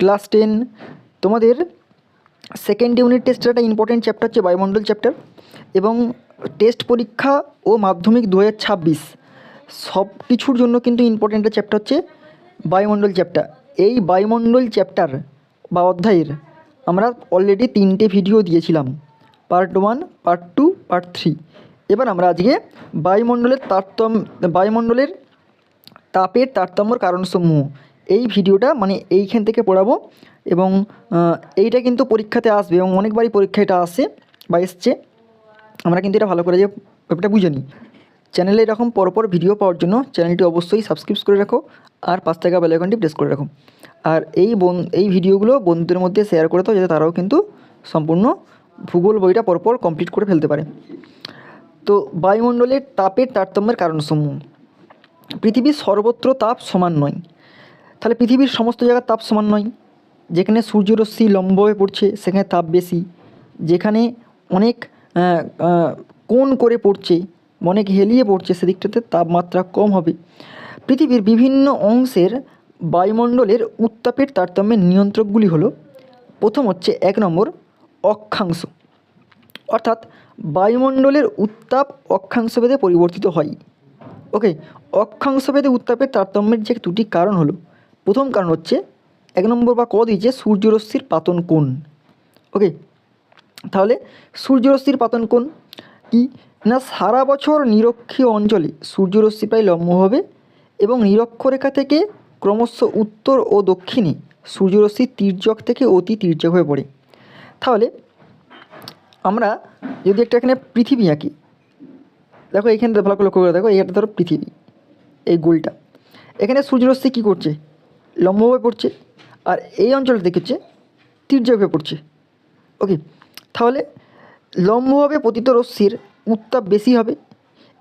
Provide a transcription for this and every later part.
Class ten. তোমাদের second unit টেস্টের একটা ইম্পর্টেন্ট চ্যাপ্টার হচ্ছে বায়ুমণ্ডল চ্যাপ্টার এবং টেস্ট পরীক্ষা ও মাধ্যমিক দু হাজার ছাব্বিশ। সব কিছুর জন্য কিন্তু ইম্পর্টেন্ট চ্যাপ্টার হচ্ছে বায়ুমণ্ডল চ্যাপ্টার এই বায়ুমণ্ডল চ্যাপ্টার বা অধ্যায়ের আমরা অলরেডি তিনটে ভিডিও দিয়েছিলাম। Part one part two part three এবার আমরা আজকে বায়ুমণ্ডলের তারতম্য বায়ুমণ্ডলের তাপের তারতম্যর কারণসমূহ এই ভিডিওটা মানে এইখান থেকে পড়াবো এবং এইটা কিন্তু পরীক্ষাতে আসবে এবং অনেকবারই পরীক্ষা এটা আসে বা এসছে। আমরা কিন্তু এটা ভালো করে যে ব্যাপারটা বুঝে নিই। চ্যানেলে এরকম পরপর ভিডিও পাওয়ার জন্য চ্যানেলটি অবশ্যই সাবস্ক্রাইব করে রাখো আর পাঁচ টাকা বেলাইকনটি প্রেস করে রাখো। আর এই বন, এই ভিডিওগুলো বন্ধুদের মধ্যে শেয়ার করে দাও যাতে তারাও কিন্তু সম্পূর্ণ ভূগোল বইটা পরপর কমপ্লিট করে ফেলতে পারে। তো বায়ুমণ্ডলের তাপের তারতম্যের কারণসমূহ। পৃথিবীর সর্বত্র তাপ সমান নয়। তাহলে পৃথিবীর সমস্ত জায়গার তাপ সমান নয়। যেখানে সূর্যরশ্মি লম্ব হয়ে পড়ছে, সেখানে তাপ বেশি। যেখানে অনেক কোণ করে পড়ছে, অনেক হেলিয়ে পড়ছে, সেদিকটাতে তাপমাত্রা কম হবে। পৃথিবীর বিভিন্ন অংশের বায়ুমণ্ডলের উত্তাপের তারতম্যের নিয়ন্ত্রকগুলি হলো, প্রথম হচ্ছে এক নম্বর অক্ষাংশ। অর্থাৎ বায়ুমণ্ডলের উত্তাপ অক্ষাংশভেদে পরিবর্তিত হয়। ওকে, অক্ষাংশভেদে উত্তাপের তারতম্যের যে দুটি কারণ হলো প্রথম কারণ হচ্ছে, এক নম্বর বা ক দিয়েছে সূর্যরশ্মির পাতন কোণ। ওকে, তাহলে সূর্যরশ্মির পাতন কোণ কি? না, সারা বছর নিরক্ষীয় অঞ্চলে সূর্যরশ্মি প্রায় লম্ব হবে এবং নিরক্ষরেখা থেকে ক্রমশ উত্তর ও দক্ষিণে সূর্যরশ্মি তির্যক থেকে অতি তির্যক হয়ে পড়ে। তাহলে আমরা যদি একটা এখানে পৃথিবী আঁকি, দেখো এখানে ভালো লক্ষ্য করে দেখো এইটা ধরো পৃথিবী, এই গোলটা। এখানে সূর্যরশ্মি কী করছে? লম্বভাবে পড়ছে আর এই অঞ্চলটা দেখেছে তির্যক হয়ে পড়ছে। ওকে তাহলে লম্বভাবে পতিত রশ্মির, উত্তাপ বেশি হবে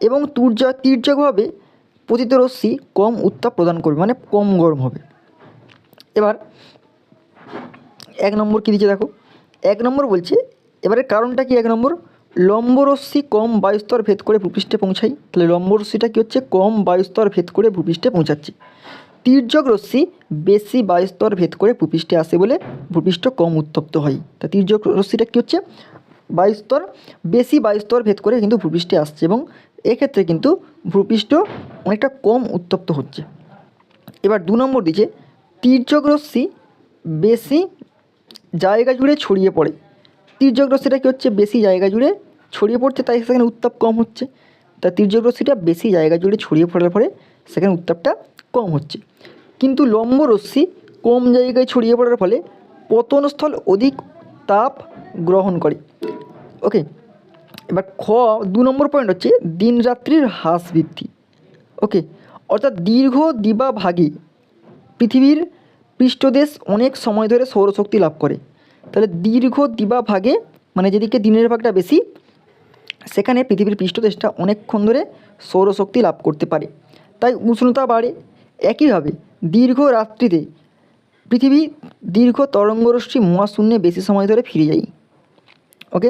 এবং তুর্যা তির্যকভাবে পতিত রশ্মি কম উত্তাপ প্রদান করবে মানে কম গরম হবে। এবার এক নম্বর কী দিচ্ছে দেখো? এক নম্বর বলছে, এবারে কারণটা কি এক নম্বর? লম্বরশ্মি কম বায়ুস্তর ভেদ করে ভূপৃষ্ঠে পৌঁছায়। তাহলে লম্বরশ্মিটা কী হচ্ছে? কম বায়ুস্তর ভেদ করে ভূপৃষ্ঠে পৌঁছাচ্ছে। তির্যক রশ্মি বেশি বায়ুস্তর ভেদ করে ভূপৃষ্ঠে আসে বলে ভূপৃষ্ঠ কম উত্তপ্ত হয়। তা তীর্যক রশ্মিটা কী হচ্ছে? বায়ুস্তর, বেশি বায়ুস্তর ভেদ করে কিন্তু ভূপৃষ্ঠে আসছে এবং এক্ষেত্রে কিন্তু ভূপৃষ্ঠ অনেকটা কম উত্তপ্ত হচ্ছে। এবার দু নম্বর দিচ্ছে তির্যক রশ্মি বেশি জায়গা জুড়ে ছড়িয়ে পড়ে। তির্যক রশ্মিটা কী হচ্ছে? বেশি জায়গা জুড়ে ছড়িয়ে পড়ছে, তাই সেখানে উত্তাপ কম হচ্ছে। তা তির্যক রশ্মিটা বেশি জায়গা জুড়ে ছড়িয়ে পড়ার ফলে সেখানে উত্তাপটা কম হচ্ছে। কিন্তু লম্ব রশ্মি কম জায়গায় ছড়িয়ে পড়ার ফলে পতনস্থল অধিক তাপ গ্রহণ করে। ওকে এবার খ, দু নম্বর পয়েন্ট হচ্ছে দিন রাত্রির হ্রাস বৃদ্ধি। ওকে অর্থাৎ দীর্ঘ দিবা ভাগে পৃথিবীর পৃষ্ঠদেশ অনেক সময় ধরে সৌরশক্তি লাভ করে। তাহলে দীর্ঘ দিবা ভাগে মানে যেদিকে দিনের ভাগটা বেশি, সেখানে পৃথিবীর পৃষ্ঠদেশটা অনেকক্ষণ ধরে সৌরশক্তি লাভ করতে পারে। তাই উষ্ণতা বাড়ে একইভাবে দীর্ঘ রাত্রিতে পৃথিবী দীর্ঘ তরঙ্গরশ্মি মহাশূন্যে বেশি সময় ধরে ফিরে যায়। ওকে?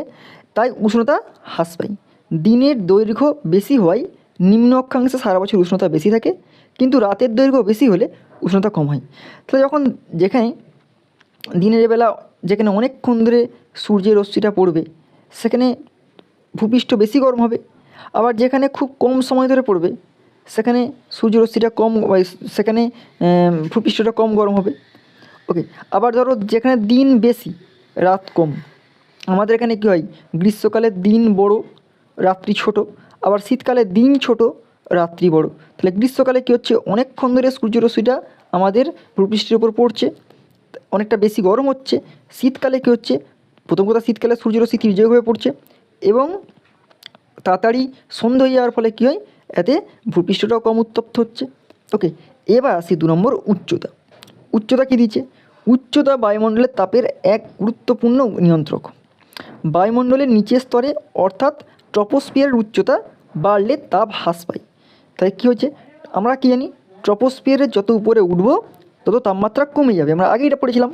তাই উষ্ণতা হ্রাস পায়। দিনের দৈর্ঘ্য বেশি হওয়ায় নিম্ন অক্ষাংশে সারা বছর উষ্ণতা বেশি থাকে, কিন্তু রাতের দৈর্ঘ্য বেশি হলে উষ্ণতা কম হয়। তাহলে যখন যেখানে দিনের বেলা যেখানে অনেকক্ষণ ধরে সূর্যের রশ্মিটা পড়বে, সেখানে ভূপৃষ্ঠ বেশি গরম হবে, আবার যেখানে খুব কম সময় ধরে পড়বে সেখানে সূর্যরশ্মিটা কম সেখানে ভূপৃষ্ঠটা কম গরম হবে। ওকে আবার ধরো যেখানে দিন বেশি, রাত কম। আমাদের এখানে কী হয়? গ্রীষ্মকালে দিন বড়, রাত্রি ছোট। আবার শীতকালে দিন ছোট, রাত্রি বড়। তাহলে গ্রীষ্মকালে কী হচ্ছে? অনেকক্ষণ ধরে সূর্যরশ্মিটা আমাদের ভূপৃষ্ঠের উপর পড়ছে, অনেকটা বেশি গরম হচ্ছে। শীতকালে কী হচ্ছে? প্রথম কথা শীতকালে সূর্যরশ্মি তীর্যক হয়ে পড়ছে এবং তাড়াতাড়ি সন্ধ্যা হয়ে যাওয়ার ফলে কী হয়? এতে ভূপৃষ্ঠটাও কম উত্তপ্ত হচ্ছে। ওকে এবার আসি দু নম্বর উচ্চতা। উচ্চতা কী দিচ্ছে? উচ্চতা বায়ুমণ্ডলের তাপের এক গুরুত্বপূর্ণ নিয়ন্ত্রক। বায়ুমণ্ডলের নিচের স্তরে অর্থাৎ ট্রপোস্ফিয়ারের উচ্চতা বাড়লে তাপ হ্রাস পায়। তাই কী হচ্ছে? আমরা কী জানি? ট্রপোস্ফিয়ারের যত উপরে উঠবো, তত তাপমাত্রা কমে যাবে। আমরা আগে এটা পড়েছিলাম।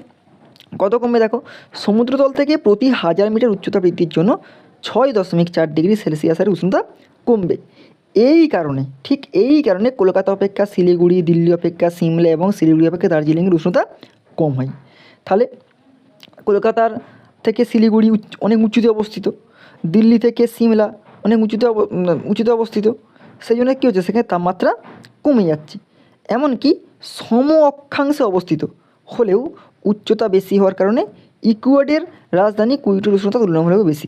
কত কমবে দেখো? সমুদ্রতল থেকে প্রতি হাজার মিটার উচ্চতা বৃদ্ধির জন্য ছয় দশমিক চার ডিগ্রি সেলসিয়াসের উষ্ণতা কমবে। এই কারণে, ঠিক এই কারণে কলকাতা অপেক্ষা, শিলিগুড়ি, দিল্লি অপেক্ষা, সিমলা এবং শিলিগুড়ি অপেক্ষা দার্জিলিংয়ের উষ্ণতা কম হয়। তাহলে কলকাতার থেকে শিলিগুড়ি অনেক উঁচুতে অবস্থিত। দিল্লি থেকে সিমলা অনেক উঁচুতে উঁচুতে অবস্থিত। সেই জন্য কী হচ্ছে? সেখানে তাপমাত্রা কমে যাচ্ছে। এমনকি সম অক্ষাংশে অবস্থিত। হলেও উচ্চতা বেশি হওয়ার কারণে ইকুয়েডের রাজধানী কুইটোর উষ্ণতা তুলনামূলক বেশি।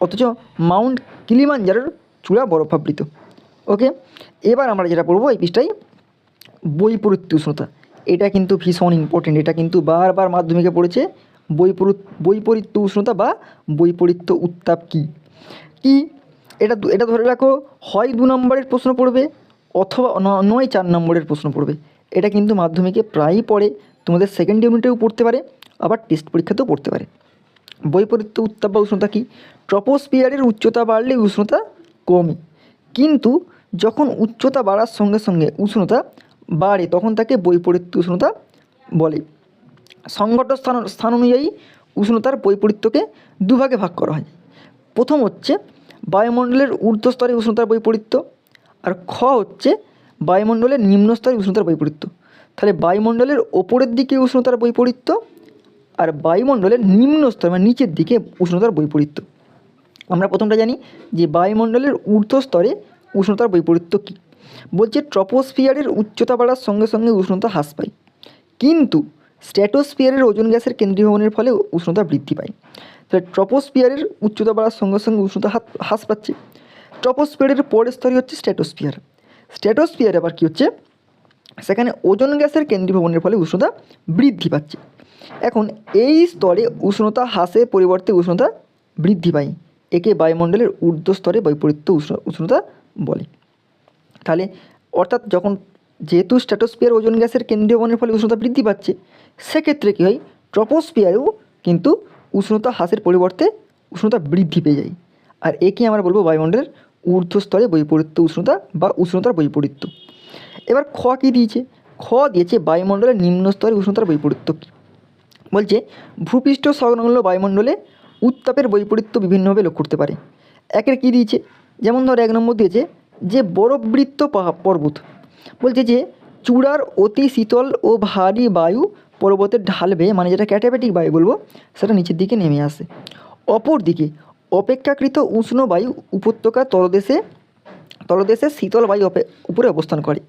অথচ মাউন্ট কিলিমাঞ্জারোর চূড়া বরফাবৃত। ওকে এবার আমরা যেটা পড়ব এই পৃষ্ঠায় বৈপরীত্য উষ্ণতা এটা কিন্তু ভীষণ ইম্পর্টেন্ট এটা কিন্তু বারবার মাধ্যমিকে পড়েছে। বৈপরীত বৈপরীত্য উষ্ণতা বা বৈপরীত্য উত্তাপ কী? কি? এটা এটা ধরে রাখো, হয় দু নম্বরের প্রশ্ন পড়বে অথবা নয় চার নম্বরের প্রশ্ন পড়বে। এটা কিন্তু মাধ্যমিকে প্রায়ই পড়ে, তোমাদের সেকেন্ড ইউনিটেও পড়তে পারে, আবার টেস্ট পরীক্ষাতেও পড়তে পারে। বৈপরীত্য উত্তাপ বা উষ্ণতা কি? ট্রপোস্পিয়ারের উচ্চতা বাড়লে উষ্ণতা কমে। কিন্তু যখন উচ্চতা বাড়ার সঙ্গে সঙ্গে উষ্ণতা বাড়ে, তখন তাকে বৈপরীত্য উষ্ণতা বলে। সংগত স্থান স্থান অনুযায়ী উষ্ণতার বৈপরীত্যকে দুভাগে ভাগ করা হয়। প্রথম হচ্ছে বায়ুমণ্ডলের ঊর্ধ্বস্তরে উষ্ণতার বৈপরীত্য, আর খ হচ্ছে বায়ুমণ্ডলের নিম্নস্তরে উষ্ণতার বৈপরীত্য। তাহলে বায়ুমণ্ডলের ওপরের দিকে উষ্ণতার বৈপরীত্য, আর বায়ুমণ্ডলের নিম্নস্তর মানে নিচের দিকে উষ্ণতার বৈপরীত্য। আমরা প্রথমটা জানি যে বায়ুমণ্ডলের ঊর্ধ্বস্তরে উষ্ণতার বৈপরীত্য কী? বলছে ট্রপোস্ফিয়ারের উচ্চতা বাড়ার সঙ্গে সঙ্গে উষ্ণতা হ্রাস পায়। কিন্তু স্ট্র্যাটোস্ফিয়ারের ওজন গ্যাসের কেন্দ্রীভবনের ফলে উষ্ণতা বৃদ্ধি পায়। তাহলে ট্রপোস্ফিয়ারের উচ্চতা বাড়ার সঙ্গে সঙ্গে উষ্ণতা হ্রাস পাচ্ছে। ট্রপোস্ফিয়ারের পরের স্তরই হচ্ছে স্ট্র্যাটোস্ফিয়ার। স্ট্র্যাটোস্ফিয়ার আবার কী হচ্ছে? সেখানে ওজন গ্যাসের কেন্দ্রীভবনের ফলে উষ্ণতা বৃদ্ধি পাচ্ছে। এখন এই স্তরে উষ্ণতা হ্রাসের পরিবর্তে উষ্ণতা বৃদ্ধি পায়। একে বায়ুমণ্ডলের ঊর্ধ্ব স্তরে বৈপরীত্য উষ্ণ, উষ্ণতা বলে। তাহলে অর্থাৎ যখন যেহেতু স্ট্র্যাটোস্ফিয়ার ওজন গ্যাসের কেন্দ্রীয় বনের ফলে উষ্ণতা বৃদ্ধি পাচ্ছে, সেক্ষেত্রে কী হয়? ট্রপোস্ফিয়ারেও কিন্তু উষ্ণতা হ্রাসের পরিবর্তে উষ্ণতা বৃদ্ধি পেয়ে যায়। আর একে আমরা বলব বায়ুমণ্ডলের ঊর্ধ্বস্তরে বৈপরীত্য উষ্ণতা বা উষ্ণতার বৈপরীত্য এবার খ কী দিয়েছে? খ দিয়েছে বায়ুমণ্ডলের নিম্ন স্তরে উষ্ণতার বৈপরীত্য কী বলছে ভূপৃষ্ঠ সংলগ্ন বায়ুমণ্ডলে উত্তাপের বৈপরীত্য বিভিন্নভাবে লক্ষ্য করতে পারে। একের কী দিয়েছে? যেমন ধর এক নম্বর দিয়েছে যে বরফবৃত্ত পর্বত। বলছে যে চূড়ার অতি শীতল ও ভারী বায়ু পর্বতের ঢাল বেয়ে মানে যেটা ক্যাটাবেটিক বায়ু বলব, সেটা নিচের দিকে নেমে আসে। অপর দিকে, অপেক্ষাকৃত উষ্ণ বায়ু উপত্যকার তলদেশে তলদেশে শীতল বায়ু উপরে অবস্থান করে।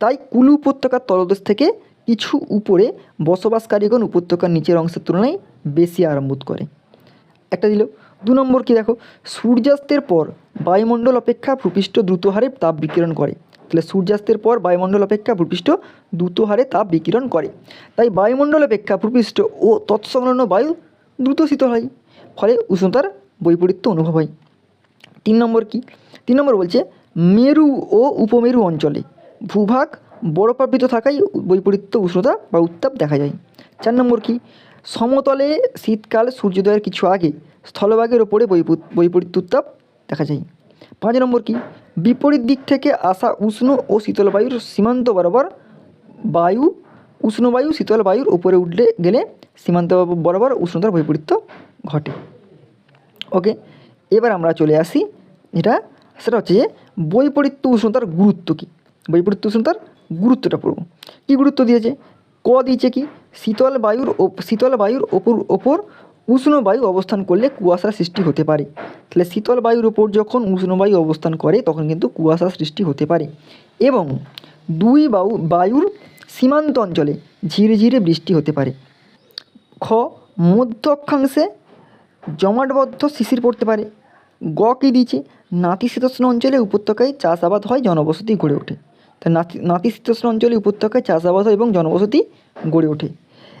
তাই কুলু উপত্যকার তলদেশ থেকে কিছু উপরে বসবাসকারীগণ উপত্যকার নিচের অংশের তুলনায় বেশি আরাম বোধ করে। একটা দিল। দু নম্বর কি দেখো? সূর্যাস্তের পর বায়ুমণ্ডল অপেক্ষা ভূপৃষ্ঠ দ্রুত হারে তাপ বিকিরণ করে। তাহলে সূর্যাস্তের পর বায়ুমণ্ডল অপেক্ষা ভূপৃষ্ঠ দ্রুত হারে তাপ বিকিরণ করে। তাই বায়ুমণ্ডল অপেক্ষা ভূপৃষ্ঠ ও তৎসংলগ্ন বায়ু দ্রুত শীতল হয়, ফলে উষ্ণতার বৈপরীত্য অনুভব হয়। তিন নম্বর কি? তিন নম্বর বলছে, মেরু ও উপমেরু অঞ্চলে ভূভাগ বরফাবৃত থাকায় বৈপরীত্য উষ্ণতা বা উত্তাপ দেখা যায়। চার নম্বর কি? সমতলে শীতকাল সূর্যোদয়ের কিছু আগে স্থলভাগের ওপরে বৈপ- বৈপরীত্য উত্তাপ দেখা যায়। পাঁচ নম্বর কি? বিপরীত দিক থেকে আসা উষ্ণ ও শীতল বায়ুর সীমান্ত বরাবর বায়ু, উষ্ণ বায়ু, শীতল বায়ুর উপরে উঠলে গেলে সীমান্ত বরাবর উষ্ণতার বৈপরীত্য ঘটে। ওকে এবার আমরা চলে আসি। যেটা, সেটা হচ্ছে যে বৈপরীত্য উষ্ণতার গুরুত্ব কী? বৈপরীত্য উষ্ণতার গুরুত্বটা পড়ব। কী গুরুত্ব দিয়েছে? ক দিয়েছে কি? শীতল বায়ুর শীতল বায়ুর ওপর ওপর উষ্ণ বায়ু অবস্থান করলে কুয়াশার সৃষ্টি হতে পারে। তাহলে শীতল বায়ুর ওপর যখন উষ্ণ বায়ু অবস্থান করে, তখন কিন্তু কুয়াশার সৃষ্টি হতে পারে। এবং দুই বায়ু বায়ুর সীমান্ত অঞ্চলে ঝিরে ঝিরে বৃষ্টি হতে পারে। খ মধ্য অক্ষাংশে জমাটবদ্ধ শিশির পড়তে পারে। গ, কী দিয়েছে? নাতিশীতোষ্ণ অঞ্চলে উপত্যকায় চাষাবাদ হয়, জনবসতি গড়ে ওঠে। তা নাতি, নাতিশীতোষ্ণ অঞ্চলে উপত্যকায় চাষাবাদ হয় এবং জনবসতি গড়ে ওঠে।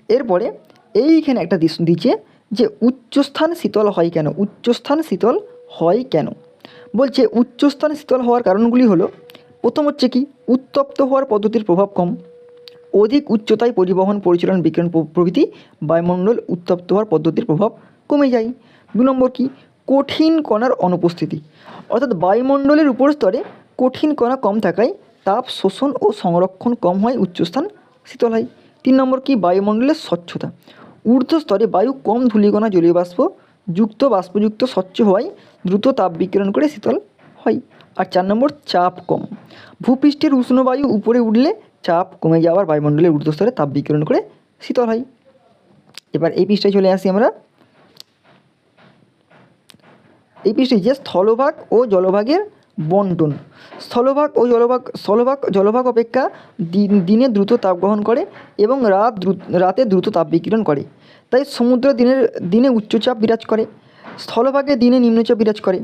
এরপরে এইখানে একটা দিচ্ছে যে উচ্চস্থান শীতল হয় কেন? উচ্চস্থান শীতল হয় কেন? বলছে উচ্চস্থান শীতল হওয়ার কারণগুলি হলো, প্রথম হচ্ছে কি, উত্তপ্ত হওয়ার পদ্ধতির প্রভাব কম, অধিক উচ্চতায় পরিবহন, পরিচালন, বিকিরণ প্রভৃতি বায়ুমণ্ডল উত্তপ্ত হওয়ার পদ্ধতির প্রভাব কমে যায়। দু নম্বর কি, কঠিন কণার অনুপস্থিতি, অর্থাৎ বায়ুমণ্ডলের উপর স্তরে কঠিন কণা কম থাকায় তাপ শোষণ ও সংরক্ষণ কম হয় উচ্চস্থান শীতল হয়। তিন নম্বর কি, বায়ুমণ্ডলের স্বচ্ছতা ঊর্ধ্ব স্তরে বায়ু কম ধূলিকণা জলীয় বাষ্প, যুক্ত বাষ্পযুক্ত স্বচ্ছ হওয়ায় দ্রুত তাপ বিকিরণ করে শীতল হয়। আর চার নম্বর, চাপ কম। ভূপৃষ্ঠের উষ্ণ বায়ু উপরে উঠলে চাপ কমে যাওয়ার বায়ুমণ্ডলের ঊর্ধ্বস্তরে তাপ বিকিরণ করে শীতল হয়। এবার এই পৃষ্ঠায় চলে আসি আমরা। এই পৃষ্ঠে যে স্থলভাগ ও জলভাগের বন্টন। স্থলভাগ ও জলভাগ স্থলভাগ জলভাগ অপেক্ষা দিন দ্রুত তাপ গ্রহণ করে এবং রাত দ্রুত রাতে দ্রুত তাপ বিকিরণ করে। তাই সমুদ্র দিনের দিনে উচ্চচাপ বিরাজ করে। স্থলভাগে দিনে নিম্নচাপ বিরাজ করে।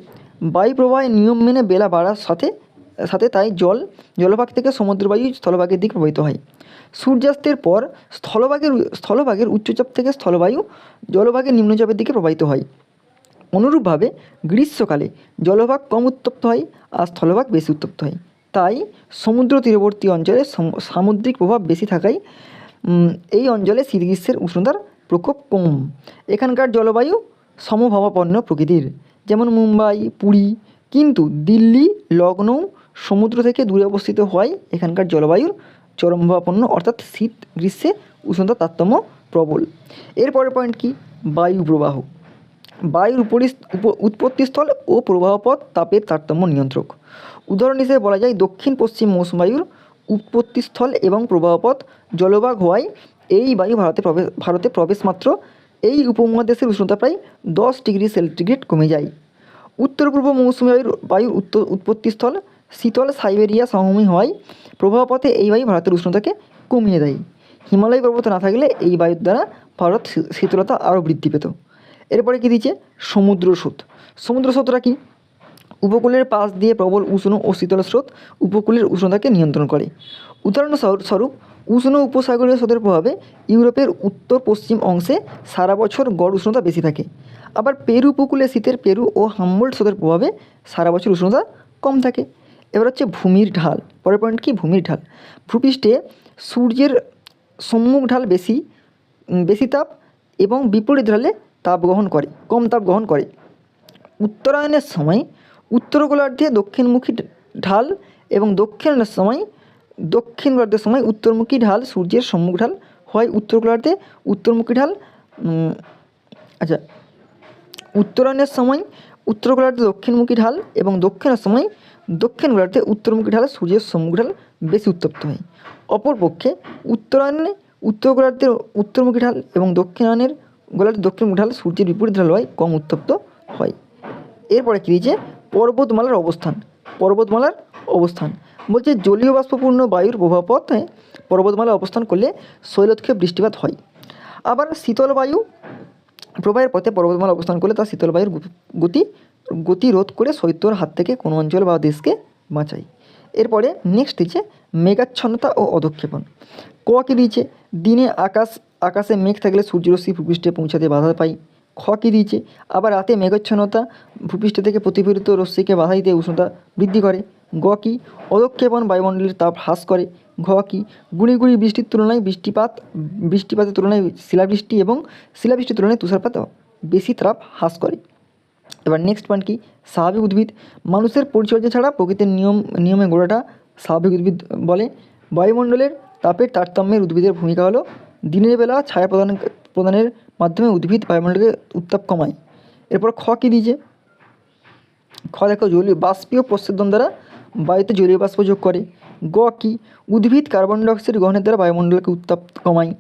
বায়ু প্রবাহের নিয়ম মেনে বেলা বাড়ার সাথে সাথে তাই জল জলভাগ থেকে সমুদ্রবায়ু স্থলভাগের দিকে প্রবাহিত হয়। সূর্যাস্তের পর স্থলভাগের স্থলভাগের উচ্চচাপ থেকে স্থলবায়ু জলভাগের নিম্নচাপের দিকে প্রবাহিত হয়। অনুরূপভাবে গ্রীষ্মকালে জলভাগ কম উত্তপ্ত হয় আর স্থলভাগ বেশি উত্তপ্ত হয়। তাই সমুদ্র তীরবর্তী অঞ্চলে সামু- সামুদ্রিক প্রভাব বেশি থাকায় এই অঞ্চলে শীত গ্রীষ্মের উষ্ণতার প্রকোপ কম। এখানকার জলবায়ু সমভাবাপন্ন প্রকৃতির। যেমন মুম্বাই, পুরী, কিন্তু দিল্লি লখনৌ সমুদ্র থেকে দূরে অবস্থিত হওয়ায় এখানকার জলবায়ুর চরমভাবাপন্ন অর্থাৎ শীত গ্রীষ্মে উষ্ণতা তারতম্য প্রবল। এরপরের পয়েন্ট কি? বায়ু প্রবাহ বায়ুর উৎপত্তিস্থল ও প্রবাহপথ তাপের তারতম্য নিয়ন্ত্রক। উদাহরণ হিসেবে বলা যায় দক্ষিণ পশ্চিম মৌসুম বায়ুর উৎপত্তিস্থল এবং প্রবাহপথ। জলভাগ হওয়ায় এই বায়ু ভারতে প্রবেশ ভারতে প্রবেশ মাত্র। এই উপমহাদেশের উষ্ণতা প্রায় দশ ডিগ্রি সেন্টিগ্রেড কমে যায়। উত্তর পূর্ব মৌসুমী বায়ুর বায়ুর উত্তর, উৎপত্তিস্থল শীতল সাইবেরিয়া সমভূমি হওয়ায় প্রবাহপথে এই বায়ু ভারতের উষ্ণতাকে কমিয়ে দেয়। হিমালয় পর্বত না থাকলে এই বায়ুর দ্বারা ভারত শীতলতা আরও বৃদ্ধি পেত। এরপরে কী দিচ্ছে? সমুদ্র স্রোত। সমুদ্র স্রোতরা কি? উপকূলের পাশ দিয়ে প্রবল উষ্ণ ও শীতল স্রোত উপকূলের উষ্ণতাকে নিয়ন্ত্রণ করে। উদাহরণস্বরূপ স্বরূপ উষ্ণ উপসাগরীয় স্রোতের প্রভাবে ইউরোপের উত্তর পশ্চিম অংশে সারা বছর গড় উষ্ণতা বেশি থাকে। আবার পেরু উপকূলে শীতের পেরু ও হাম্বোল্ট স্রোতের প্রভাবে সারা বছর উষ্ণতা কম থাকে। এবার হচ্ছে ভূমির ঢাল। পরের পয়েন্ট কি? ভূমির ঢাল। ভূপৃষ্ঠে সূর্যের সম্মুখ ঢাল বেশি বেশি তাপ এবং বিপরীত ঢালে তাপ গ্রহণ করে, কম তাপ গ্রহণ করে। উত্তরায়ণের সময় উত্তর গোলার্ধে দক্ষিণমুখী ঢাল এবং দক্ষিণের সময়, দক্ষিণ গোলার্ধের সময় উত্তরমুখী ঢাল, সূর্যের সম্মুখ ঢাল হয় উত্তর গোলার্ধে উত্তরমুখী ঢাল। আচ্ছা উত্তরায়ণের সময় উত্তর গোলার্ধে দক্ষিণমুখী ঢাল এবং দক্ষিণের সময় দক্ষিণ গোলার্ধে উত্তরমুখী ঢাল, সূর্যের সম্মুখ ঢাল বেশি উত্তপ্ত হয়। অপরপক্ষে উত্তরায়ণে উত্তর গোলার্ধের উত্তরমুখী ঢাল এবং দক্ষিণায়নের গোলার্ধের দক্ষিণমুখী ঢাল সূর্যের বিপরীত ঢাল হয় কম উত্তপ্ত হয়। এরপরে কী দিয়েছে পর্বতমালার অবস্থান পর্বতমালার অবস্থান। বলছে জলীয় বাষ্পপূর্ণ বায়ুর প্রভাবপথে পর্বতমালা অবস্থান করলে শৈলক্ষে বৃষ্টিপাত হয়। আবার শীতল বায়ু প্রবাহের পথে পর্বতমালা অবস্থান করলে তা শীতল বায়ুর গতি- গতি রোধ করে শৈত্যর হাত থেকে কোনো অঞ্চল বা দেশকে বাঁচায়। এরপরে নেক্সট দিচ্ছে মেঘাচ্ছন্নতা ও অধক্ষেপণ। কি দিয়েছে দিনে আকাশ আকাশে মেঘ থাকলে সূর্যরশ্মি ভূপৃষ্ঠে পৌঁছাতে বাধা পাই। খ কি দিয়েছে? আবার রাতে মেঘাচ্ছন্নতা ভূপৃষ্ঠ থেকে প্রতিফলিত রশ্মিকে বাধা দিতে উষ্ণতা বৃদ্ধি করে। গ কি? অদক্ষেপণ বায়ুমণ্ডলের তাপ হ্রাস করে। ঘ কি? গুঁড়ি গুঁড়ি বৃষ্টির তুলনায় বৃষ্টিপাত, বৃষ্টিপাতের তুলনায় শিলাবৃষ্টি এবং শিলাবৃষ্টির তুলনায় তুষারপাত বেশি তাপ হ্রাস করে। এবার নেক্সট পয়েন্ট কি? স্বাভাবিক উদ্ভিদ। মানুষের পরিচর্যা ছাড়া প্রকৃতির নিয়ম, নিয়মে গোড়াটা স্বাভাবিক উদ্ভিদ বলে। বায়ুমণ্ডলের তাপের তারতম্যের উদ্ভিদের ভূমিকা হলো দিনের বেলা ছায়া প্রদান, প্রদানের মাধ্যমে উদ্ভিদ বায়ুমণ্ডলের উত্তাপ কমায়। এরপর খ কী দিয়েছে খ দেখো, জলীয় বাষ্পীয় প্রস্বেদন দ্বারা বায়ুতে জলীয় বাষ্প যোগ করে। গ কি? উদ্ভিদ কার্বন ডাইঅক্সাইড গ্রহণের দ্বারা বায়ুমণ্ডলকে উত্তাপ কমায়।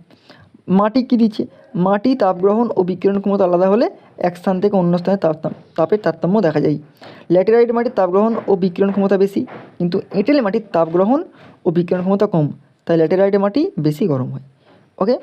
মাটি কী দিচ্ছে? মাটি তাপ গ্রহণ ও বিকিরণ ক্ষমতা আলাদা হলে এক স্থান থেকে অন্য স্থানে তাপ, তাপের তারতম্য দেখা যায়। ল্যাটেরাইট মাটির তাপ গ্রহণ ও বিকিরণ ক্ষমতা বেশি, কিন্তু এঁটেল মাটির তাপ গ্রহণ ও বিকিরণ ক্ষমতা কম, তাই ল্যাটেরাইট মাটি বেশি গরম হয়। ওকে